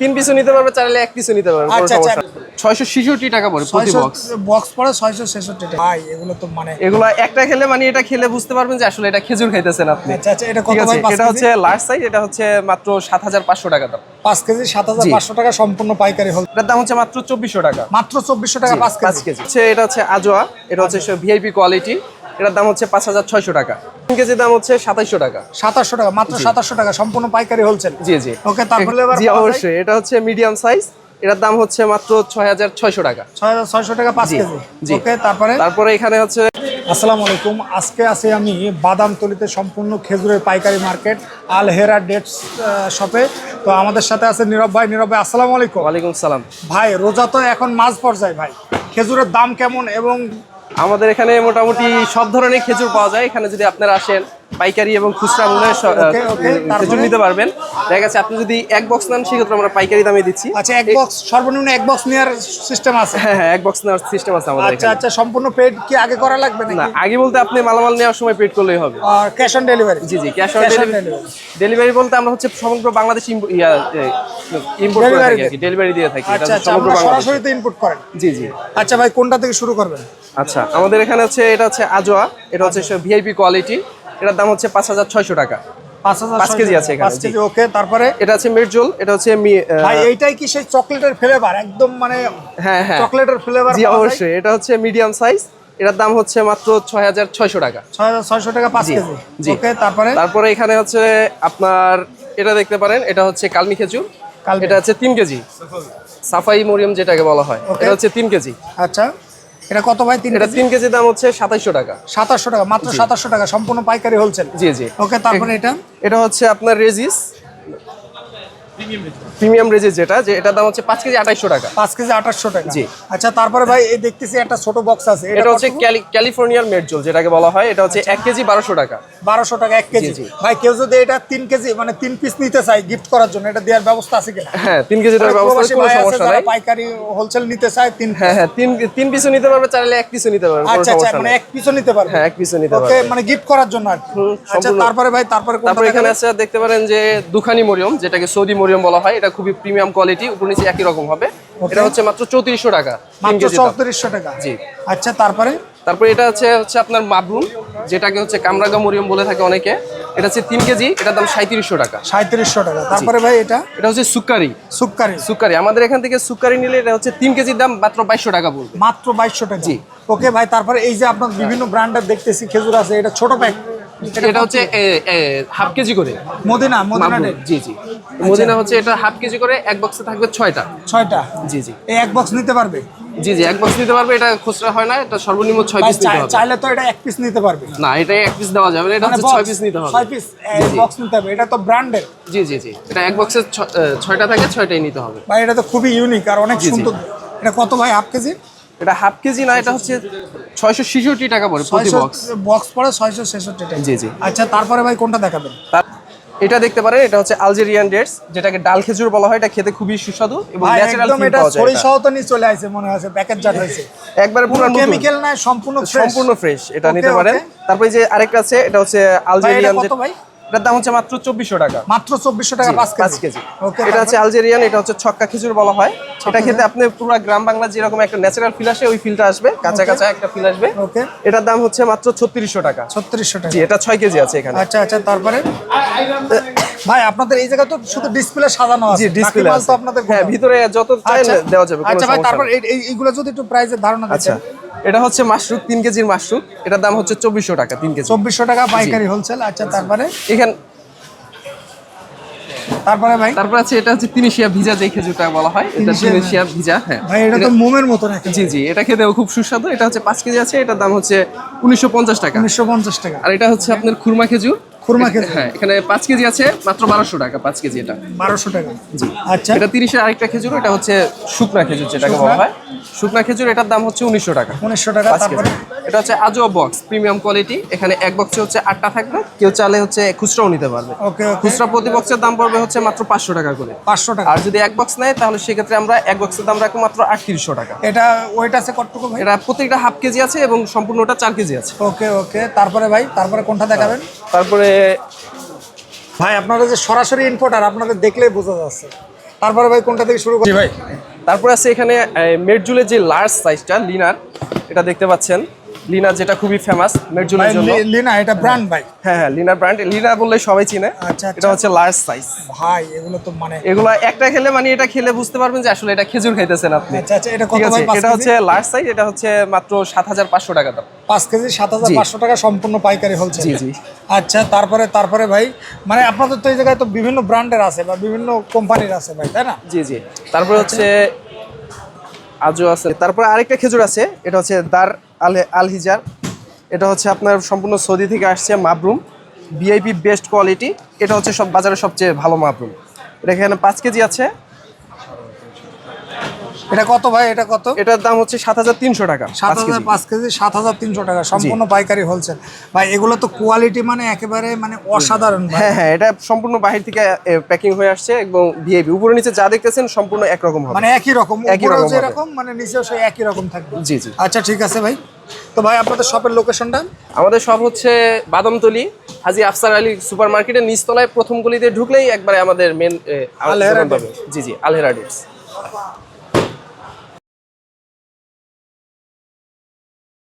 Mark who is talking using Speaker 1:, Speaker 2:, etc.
Speaker 1: তিন পিসও নিতে পারবে চাইলে এক পিসও নিতে পারবে
Speaker 2: আচ্ছা, আচ্ছা।
Speaker 1: ছয়শো ছেষট্টি টাকা পড়ে প্রতি বক্স
Speaker 2: বক্স পড়ে ছয়শো ছেষট্টি টাকা। ভাই এগুলো তো মানে
Speaker 1: এগুলো একটা খেলে মানে এটা খেলে বুঝতে পারবেন যে আসলে এটা খেজুর খাইতেছেন আপনি।
Speaker 2: আচ্ছা আচ্ছা এটা কত ভাই
Speaker 1: এটা হচ্ছে লার্জ সাইজ এটা হচ্ছে মাত্র সাত হাজার পাঁচশো টাকা দাম।
Speaker 2: পাঁচ কেজি সাত হাজার
Speaker 1: জি।
Speaker 2: পাঁচশো টাকা সম্পূর্ণ পাইকারি হল।
Speaker 1: এটার দাম হচ্ছে মাত্র চব্বিশশো টাকা।
Speaker 2: মাত্র চব্বিশশো টাকা পাঁচ
Speaker 1: পাঁচ
Speaker 2: কেজি।
Speaker 1: কেজি। হচ্ছে এটা হচ্ছে আজোয়া এটা হচ্ছে ভিআইপি কোয়ালিটি এটার দাম হচ্ছে পাঁচ হাজার ছয়শো টাকা। কেজির দাম হচ্ছে সাতাইশশো টাকা।
Speaker 2: সাতাশশো টাকা মাত্র সাতাশশো টাকা সম্পূর্ণ পাইকারি হলছেন
Speaker 1: জি জি।
Speaker 2: ওকে তারপরে
Speaker 1: জি অবশ্যই এটা হচ্ছে মিডিয়াম সাইজ এটার দাম হচ্ছে মাত্র ছয় হাজার ছয়শো টাকা।
Speaker 2: ছয় হাজার ছয়শো টাকা পাঁচ কেজি।
Speaker 1: জি।
Speaker 2: ওকে তারপরে?
Speaker 1: তারপরে এখানে হচ্ছে
Speaker 2: আসসালামু আলাইকুম আজকে আছি আমি বাদামতলিতে সম্পূর্ণ খেজুরের পাইকারি মার্কেট আল হেরা ডেটস শপে। তো আমাদের সাথে আছে নীরব ভাই। নীরব ভাই আসসালামু আলাইকুম।
Speaker 1: ওয়ালাইকুম সালাম।
Speaker 2: ভাই রোজা তো এখন মাছ পর্যায়ে ভাই। খেজুরের দাম কেমন এবং
Speaker 1: আমাদের এখানে মোটামুটি সব ধরনের খেজুর পাওয়া যায়। এখানে যদি আপনারা আসেন পাইকারি এবং খুচরা মূল্যে? খেজুর নিতে পারবেন। দেখা গেছে আপনি যদি এক বক্স নেন সেক্ষেত্রে আমরা পাইকারি দামে দিচ্ছি।
Speaker 2: আচ্ছা এক বক্স সর্বনিম্ন এক বক্স নেওয়ার সিস্টেম আছে?
Speaker 1: হ্যাঁ হ্যাঁ এক বক্স নেওয়ার সিস্টেম আছে আমাদের
Speaker 2: আচ্ছা আচ্ছা সম্পূর্ণ পেড কি আগে করা লাগবে
Speaker 1: না আগে বলতে আপনি মালামাল নেওয়ার সময় পেড করলেই হবে।
Speaker 2: আর ক্যাশ অন ডেলিভারি
Speaker 1: জি জি ক্যাশ অন ডেলিভারি ডেলিভারি বলতে আমরা হচ্ছে সমগ্র বাংলাদেশ ইয়া ইম্পোর্ট করে থাকি ডেলিভারি দিয়ে। থাকি।
Speaker 2: আচ্ছা আচ্ছা
Speaker 1: সমগ্র
Speaker 2: আমরা
Speaker 1: বাংলাদেশ।
Speaker 2: সরাসরি তো ইনপুট করেন।
Speaker 1: জি জি।
Speaker 2: আচ্ছা ভাই কোনটা থেকে শুরু করবেন?
Speaker 1: আচ্ছা আমাদের এখানে হচ্ছে এটা হচ্ছে আজোয়া এটা হচ্ছে ভিআইপি কোয়ালিটি এটার দাম হচ্ছে পাঁচ হাজার ছয়শো টাকা।
Speaker 2: পাঁচ হাজার
Speaker 1: পাঁচ কেজি আছে এখানে,
Speaker 2: পাঁচ কেজি ওকে তারপরে?
Speaker 1: এটা হচ্ছে মির্জুল এটা হচ্ছে মি- আহ,
Speaker 2: ভাই এইটাই কি সেই চকলেটের ফ্লেভার একদম মানে
Speaker 1: হ্যাঁ হ্যাঁ।
Speaker 2: চকলেটের ফ্লেভার
Speaker 1: জি অবশ্যই এটা হচ্ছে মিডিয়াম সাইজ এটার দাম হচ্ছে মাত্র ছয় হাজার ছয়শো টাকা।
Speaker 2: ছয় হাজার ছয়শো টাকা পাঁচ
Speaker 1: জি,
Speaker 2: কেজি।
Speaker 1: জি।
Speaker 2: ওকে তারপরে?
Speaker 1: তারপরে এখানে হচ্ছে আপনার এটা দেখতে পারেন এটা হচ্ছে কালমি খেজুর। এটা হচ্ছে তিন কেজি। সাফাই মরিয়ম যেটাকে বলা হয়. এটা হচ্ছে তিন কেজি।
Speaker 2: আচ্ছা এটা কত ভাই তিন
Speaker 1: এটা তিন কেজি দাম হচ্ছে সাতাশশো টাকা।
Speaker 2: সাতাশশো টাকা মাত্র সাতাশশো টাকা সম্পূর্ণ পাইকারি হোলসেল
Speaker 1: জি জি।
Speaker 2: ওকে তারপরে এটা?
Speaker 1: এটা হচ্ছে আপনার রেজিস প্রিমিয়াম যেটা যে এটার দাম হচ্ছে পাঁচ কেজি আঠাইশশো টাকা।
Speaker 2: পাঁচ কেজি আঠাশশো টাকা।
Speaker 1: জি।
Speaker 2: আচ্ছা তারপরে ভাই এই দেখতেছি একটা ছোট বক্স আছে।
Speaker 1: এটা হচ্ছে ক্যালিফোর্নিয়ার মেডজোল যেটাকে বলা হয়। এটা হচ্ছে এক কেজি বারোশো টাকা।
Speaker 2: বারোশো টাকা এক কেজি। ভাই কেউ যদি এটা তিন কেজি মানে তিন পিস নিতে চাই গিফট করার জন্য এটা দেওয়ার ব্যবস্থা আছে কিনা?
Speaker 1: হ্যাঁ তিন কেজি দেওয়ার ব্যবস্থা আছে, কোনো সমস্যা নাই।
Speaker 2: পাইকারি হোলসেল নিতে চায় তিন
Speaker 1: হ্যাঁ হ্যাঁ তিন তিন পিসও নিতে পারবে চাইলে এক পিসও নিতে পারবে
Speaker 2: আচ্ছা আচ্ছা মানে এক পিসও নিতে পারবে।
Speaker 1: হ্যাঁ এক পিসও নিতে
Speaker 2: ওকে মানে গিফট করার জন্য আর কি। আচ্ছা তারপরে ভাই তারপরে কোনটা
Speaker 1: তারপর এখানে আছে দেখতে পারেন যে দুখানি মরিয়ম যেটাকে সৌদি মরিয়ম বলা হয় এটা খুবই প্রিমিয়াম কোয়ালিটি উপর নিচে একই রকম হবে। এটা হচ্ছে মাত্র চৌত্রিশশো টাকা
Speaker 2: মাত্র। চৌত্রিশশো টাকা?
Speaker 1: জি।
Speaker 2: আচ্ছা তারপরে?
Speaker 1: তারপর এটা হচ্ছে হচ্ছে আপনার মাবরুম যেটাকে হচ্ছে কামরাগা মরিয়ম বলে থাকে অনেকে। এটা হচ্ছে তিন কেজি এটার দাম সাঁত্রিশশো টাকা।
Speaker 2: সাঁত্রিশশো টাকা। তারপরে ভাই এটা?
Speaker 1: এটা হচ্ছে সুকারি।
Speaker 2: সুক্কারি
Speaker 1: সুকারি। আমাদের এখান থেকে সুকারি নিলে এটা হচ্ছে তিন কেজির দাম মাত্র বাইশশো টাকা পড়বে
Speaker 2: মাত্র বাইশশো টাকা।
Speaker 1: জি।
Speaker 2: ওকে ভাই তারপরে এই যে আপনার বিভিন্ন ব্র্যান্ডের দেখতেছি খেজুর আছে এটা ছোট প্যাক
Speaker 1: এটা হচ্ছে হাফ কেজি করে।
Speaker 2: মদিনা মদিনা
Speaker 1: জি জি। মদিনা হচ্ছে এটা হাফ কেজি করে এক বক্সে থাকবে ছয়টা।
Speaker 2: ছয়টা?
Speaker 1: জি জি।
Speaker 2: এই এক বক্স নিতে পারবে?
Speaker 1: জি জি এক বক্স নিতে পারবে এটা খুচরা হয় না এটা সর্বনিম্ন ছয় পিস নিতে হবে।
Speaker 2: চাইলে তো এটা এক পিস নিতে পারবে।
Speaker 1: না এটা এক পিস দেওয়া যাবে না এটা
Speaker 2: মানে
Speaker 1: হচ্ছে ছয় পিস নিতে হবে।
Speaker 2: ছয় পিস বক্স নিতে হবে এটা তো ব্র্যান্ডের
Speaker 1: জি জি জি এটা এক বক্সে ছয়টা থাকে ছয়টাই নিতে হবে।
Speaker 2: ভাই এটা তো খুবই ইউনিক আর অনেক। সুন্দর। এটা কত ভাই হাফ কেজি?
Speaker 1: এটা হাফ কেজি না এটা হচ্ছে ছয়শো ছেষট্টি টাকা পড়ে প্রতি বক্স
Speaker 2: বক্স পড়ে ছয়শো ছেষট্টি টাকা।
Speaker 1: জি, জি।
Speaker 2: আচ্ছা তারপরে ভাই কোনটা দেখাবেন?
Speaker 1: এটা দেখতে পারেন এটা হচ্ছে আলজেরিয়ান ডেটস যেটাকে ডাল খেজুর বলা হয় এটা খেতে খুবই সুস্বাদু এবং ন্যাচারাল ফিল
Speaker 2: এটা
Speaker 1: পাওয়া যায়।
Speaker 2: সহ তো নিয়ে চলে আসে মনে হচ্ছে প্যাকেট জাট হয়েছে।
Speaker 1: একবারে পুরো নতুন।
Speaker 2: কেমিক্যাল নাই সম্পূর্ণ ফ্রেশ
Speaker 1: সম্পূর্ণ ফ্রেশ এটা নিতে পারেন। তারপরে যে আরেকটা আছে এটা হচ্ছে আলজেরিয়ান
Speaker 2: কত ভাই?
Speaker 1: এটার দাম হচ্ছে মাত্র চব্বিশশো টাকা।
Speaker 2: মাত্র চব্বিশশো টাকা পাঁচ
Speaker 1: পাঁচ
Speaker 2: কেজি।
Speaker 1: এটা হচ্ছে আলজেরিয়ান এটা হচ্ছে ছক্কা বলা হয়। এটা খেতে আপনি পুরো গ্রাম বাংলা যেরকম একটা ন্যাচারাল ফিল আসে ওই ফিলটা আসবে। কাঁচা কাঁচা একটা ফিল আসবে। এটার দাম হচ্ছে মাত্র ছত্রিশশো টাকা।
Speaker 2: ছত্রিশশো টাকা।
Speaker 1: এটা ছয় কেজি আছে এখানে।
Speaker 2: আচ্ছা আচ্ছা তারপরে? ভাই আপনাদের এই জায়গা তো শুধু ডিসপ্লে সাজানো আছে।
Speaker 1: ডিসপ্লে
Speaker 2: তো আপনাদের
Speaker 1: হ্যাঁ ভিতরে যত চাই
Speaker 2: আচ্ছা
Speaker 1: দেওয়া যাবে
Speaker 2: আচ্ছা ভাই তারপর এইগুলো যদি একটু প্রাইসের ধারণা
Speaker 1: আচ্ছা। এটা হচ্ছে মাশরুম তিন কেজির মাশরুম। এটার দাম হচ্ছে চব্বিশশো টাকা তিন কেজি।
Speaker 2: চব্বিশশো টাকা পাইকারি হোলসেল আচ্ছা তারপরে?
Speaker 1: এখান
Speaker 2: তারপরে ভাই?
Speaker 1: তারপর আছে এটা হচ্ছে তিনিশিয়া ভিজা যে খেজুরটা বলা হয় এটা
Speaker 2: তিনিশিয়া
Speaker 1: তিনিশিয়া ভিজা হ্যাঁ।
Speaker 2: ভাই এটা তো মোমের মতো নাকি
Speaker 1: জি জি এটা খেতেও খুব সুস্বাদু এটা হচ্ছে পাঁচ কেজি আছে এটার দাম হচ্ছে উনিশশো পঞ্চাশ টাকা।
Speaker 2: উনিশশো পঞ্চাশ টাকা।
Speaker 1: আর এটা হচ্ছে আপনার খুরমা খেজুর
Speaker 2: খুরমা খেজুর।
Speaker 1: হ্যাঁ এখানে পাঁচ কেজি আছে মাত্র বারোশো টাকা পাঁচ কেজি এটা।
Speaker 2: বারোশো টাকা। আচ্ছা।
Speaker 1: এটা তিরিশের আরেকটা খেজুর এটা হচ্ছে শুকনা খেজুর যেটাকে বলা হয়। শুকনা খেজুর এটার দাম হচ্ছে উনিশশো টাকা।
Speaker 2: উনিশশো টাকা তারপরে?
Speaker 1: এটা হচ্ছে আজও বক্স প্রিমিয়াম কোয়ালিটি। এখানে এক বক্সে হচ্ছে আটটা থাকবে। কেউ চালে হচ্ছে খুচরাও নিতে পারবে।
Speaker 2: ওকে ওকে।
Speaker 1: খুচরা প্রতি বক্সের দাম পড়বে হচ্ছে মাত্র পাঁচশো টাকা করে।
Speaker 2: পাঁচশো টাকা।
Speaker 1: আর যদি এক বক্স নেয় তাহলে সেক্ষেত্রে আমরা এক বক্সের দাম রাখব মাত্র আটত্রিশশো টাকা।
Speaker 2: এটা ওয়েট আছে কতটুকু ভাই?
Speaker 1: এটা প্রত্যেকটা হাফ কেজি আছে এবং সম্পূর্ণটা চার কেজি আছে।
Speaker 2: ওকে ওকে। তারপরে ভাই তারপরে কোনটা দেখাবেন?
Speaker 1: তারপরে
Speaker 2: ভাই আপনারা যে সরাসরি ইনপোর্টার আপনাদের দেখলেই বোঝা যাচ্ছে। তারপরে ভাই, কোনটা থেকে শুরু করছি ভাই।
Speaker 1: তারপরে আছে এখানে মেডজুলের যে লার্জ সাইজটা লিনার এটা দেখতে পাচ্ছেন। লিনার যেটা খুবই ফেমাস মেরজুলের জন্য।
Speaker 2: লিনা এটা ব্র্যান্ড ভাই।
Speaker 1: হ্যাঁ হ্যাঁ লিনার ব্র্যান্ড লিনা বললে সবাই চিনে।
Speaker 2: আচ্ছা, আচ্ছা।
Speaker 1: এটা হচ্ছে লার্জ সাইজ
Speaker 2: ভাই এগুলো তো মানে
Speaker 1: এগুলো একটা খেলে মানে এটা খেলে বুঝতে পারবেন যে আসলে এটা খেজুর খাইতেছেন আপনি।
Speaker 2: আচ্ছা আচ্ছা এটা কত ভাই
Speaker 1: এটা হচ্ছে লার্জ সাইজ এটা হচ্ছে মাত্র সাত হাজার পাঁচশো টাকা দাম।
Speaker 2: পাঁচ কেজি সাত হাজার
Speaker 1: জি।
Speaker 2: পাঁচশো টাকা সম্পূর্ণ পাইকারি হচ্ছে
Speaker 1: জি, জি।
Speaker 2: আচ্ছা তারপরে তারপরে ভাই মানে আপনাদের তো এই জায়গায় তো বিভিন্ন ব্র্যান্ডের আছে বা বিভিন্ন কোম্পানির আছে ভাই তাই না?
Speaker 1: জি জি। তারপরে হচ্ছে আজও আছে। তারপরে আরেকটা খেজুর আছে, এটা হচ্ছে দার আল আলহিজার। এটা হচ্ছে আপনার সম্পূর্ণ সৌদি থেকে আসছে মাবরুম, ভিআইপি বেস্ট কোয়ালিটি। এটা হচ্ছে সব বাজারের সবচেয়ে ভালো মাবরুম। এটা এখানে পাঁচ কেজি আছে
Speaker 2: এটা কত ভাই? এটা কত?
Speaker 1: এটার দাম হচ্ছে সাত হাজার তিনশো টাকা
Speaker 2: সাত হাজার পাঁচ কেজি সাত হাজার তিনশো টাকা। সম্পূর্ণ পাইকারি হোলসেল ভাই এগুলো তো কোয়ালিটি মানে একেবারে মানে অসাধারণ
Speaker 1: হ্যাঁ হ্যাঁ এটা সম্পূর্ণ বাহির থেকে প্যাকিং হয়ে আসছে এবং ভিআইপি উপরে নিচে যা দেখতেছেন সম্পূর্ণ একরকম হবে।
Speaker 2: মানে একই রকম
Speaker 1: একই রকম হবে।
Speaker 2: যেরকম মানে নিচেও সেই একই রকম থাকবে।
Speaker 1: জি জি।
Speaker 2: আচ্ছা ঠিক আছে ভাই। তো ভাই আপনাদের শপের লোকেশনটা
Speaker 1: আমাদের সব হচ্ছে বাদামতলি হাজি আফসার আলী সুপার মার্কেটের নিচতলায় প্রথম গলিতে ঢুকলেই একবারে আমাদের মেন
Speaker 2: আলহেরা
Speaker 1: জি জি আলহেরা ডেটস